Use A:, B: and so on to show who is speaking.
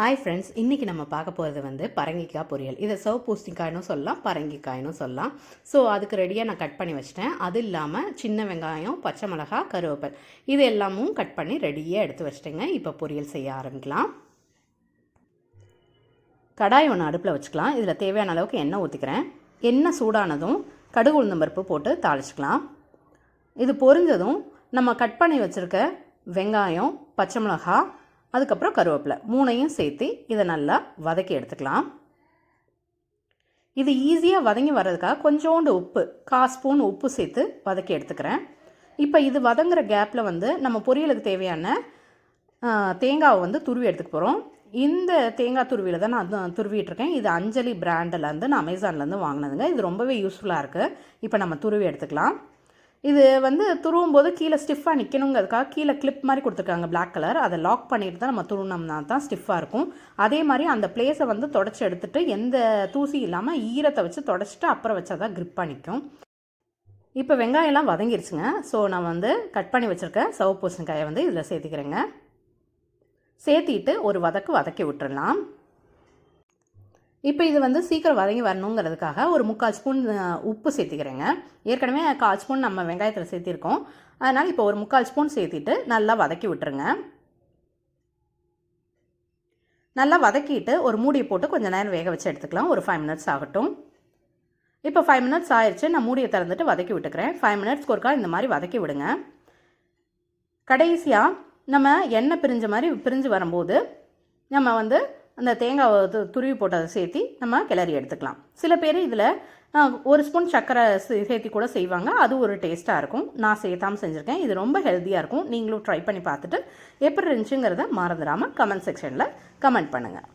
A: Hi friends இன்றைக்கி நம்ம பார்க்க போகிறது வந்து பரங்கிக்காய் பொரியல். இதை சவ் பூசணிக்காய்னு சொல்லலாம் பரங்கிக்காயினும் சொல்லலாம். ஸோ அதுக்கு ரெடியாக நான் கட் பண்ணி வச்சிட்டேன். அது இல்லாமல் சின்ன வெங்காயம் பச்சை மிளகா கருவேப்பல். இது எல்லாமும் கட் பண்ணி ரெடியாக எடுத்து வச்சிட்டேங்க. இப்போ பொரியல் செய்ய ஆரம்பிக்கலாம். கடாய் ஒன்று அடுப்பில் வச்சுக்கலாம். இதில் தேவையான அளவுக்கு எண்ணெய் ஊற்றிக்கிறேன் எண்ணெய் சூடானதும் கடுகு உளுந்தம் பருப்பு போட்டு தாளிச்சிக்கலாம். இது பொரிஞ்சதும் நம்ம கட் பண்ணி வச்சுருக்க வெங்காயம் பச்சை மிளகா அதுக்கப்புறம் கருவேப்பிலை. மூணையும் சேர்த்து இதை நல்லா வதக்கி எடுத்துக்கலாம். இது ஈஸியாக வதங்கி வர்றதுக்காக கொஞ்சோண்டு உப்பு கா ஸ்பூன் உப்பு சேர்த்து வதக்கி எடுத்துக்கிறேன். இப்போ இது வதங்குற கேப்பில் வந்து நம்ம பொரியலுக்கு தேவையான தேங்காவை வந்து துருவி எடுத்துக்க போகிறோம் இந்த தேங்காய் துருவியில் தான் நான் அது இது அஞ்சலி பிராண்டிலேருந்து நான் அமேசான்லேருந்து வாங்கினதுங்க. இது ரொம்பவே யூஸ்ஃபுல்லாக இருக்குது இப்போ நம்ம துருவி எடுத்துக்கலாம். இது வந்து துருவும் போது கீழே ஸ்டிஃபாக நிற்கணுங்கிறதுக்காக கீழே கிளிப் மாதிரி கொடுத்துருக்காங்க பிளாக் கலர் அதை லாக் பண்ணிட்டு தான் நம்ம துருவினோம்னா தான் ஸ்டிஃபாக இருக்கும். அதே மாதிரி அந்த பிளேஸை வந்து தொடச்சி எடுத்துட்டு எந்த தூசி இல்லாமல் ஈரத்தை வச்சு தொடச்சிட்டு அப்புறம் வச்சா தான் grip-ஆ நிற்கும் இப்போ வெங்காயம்லாம் வதங்கிருச்சுங்க. ஸோ நான் வந்து கட் பண்ணி வச்சுருக்க சவப்பு பூசணிக்காயை வந்து இதில் சேர்த்திக்கிறேங்க. சேர்த்திட்டு ஒரு வதக்கு வதக்கி விட்டுறலாம். இப்போ இது வந்து சீக்கிரம் வதங்கி வரணுங்கிறதுக்காக ஒரு முக்கால் ஸ்பூன் உப்பு சேர்த்திக்கிறேங்க. ஏற்கனவே கால் ஸ்பூன் நம்ம வெங்காயத்தில் சேர்த்திருக்கோம். அதனால் இப்போ ஒரு முக்கால் ஸ்பூன் சேர்த்திட்டு நல்லா வதக்கி விட்டுருங்க. நல்லா வதக்கிட்டு ஒரு மூடியை போட்டு கொஞ்சம் நேரம் வேக வச்சு எடுத்துக்கலாம். ஒரு ஃபைவ் மினிட்ஸ் ஆகட்டும். இப்போ ஃபைவ் மினிட்ஸ் ஆயிடுச்சு நான் மூடியை திறந்துட்டு வதக்கி விட்டுக்கிறேன். ஃபைவ் மினிட்ஸ்க்கு ஒருக்கா இந்த மாதிரி வதக்கி விடுங்க. கடைசியாக நம்ம எண்ணெய் பிரிஞ்ச மாதிரி பிரிஞ்சு வரும்போது நம்ம வந்து அந்த தேங்காவை துருவி போட்டதை சேர்த்து நம்ம கிளறி எடுத்துக்கலாம். சில பேர் இதில் ஒரு ஸ்பூன் சர்க்கரை சே- சேர்த்தி கூட செய்வாங்க. அது ஒரு டேஸ்ட்டாக இருக்கும். நான் சேர்த்தாமல் செஞ்சுருக்கேன். இது ரொம்ப ஹெல்த்தியாக இருக்கும். நீங்களும் ட்ரை பண்ணி பார்த்துட்டு எப்படி இருந்துச்சுங்கிறத மறந்துடாமல் கமெண்ட் செக்ஷனில் கமெண்ட் பண்ணுங்கள்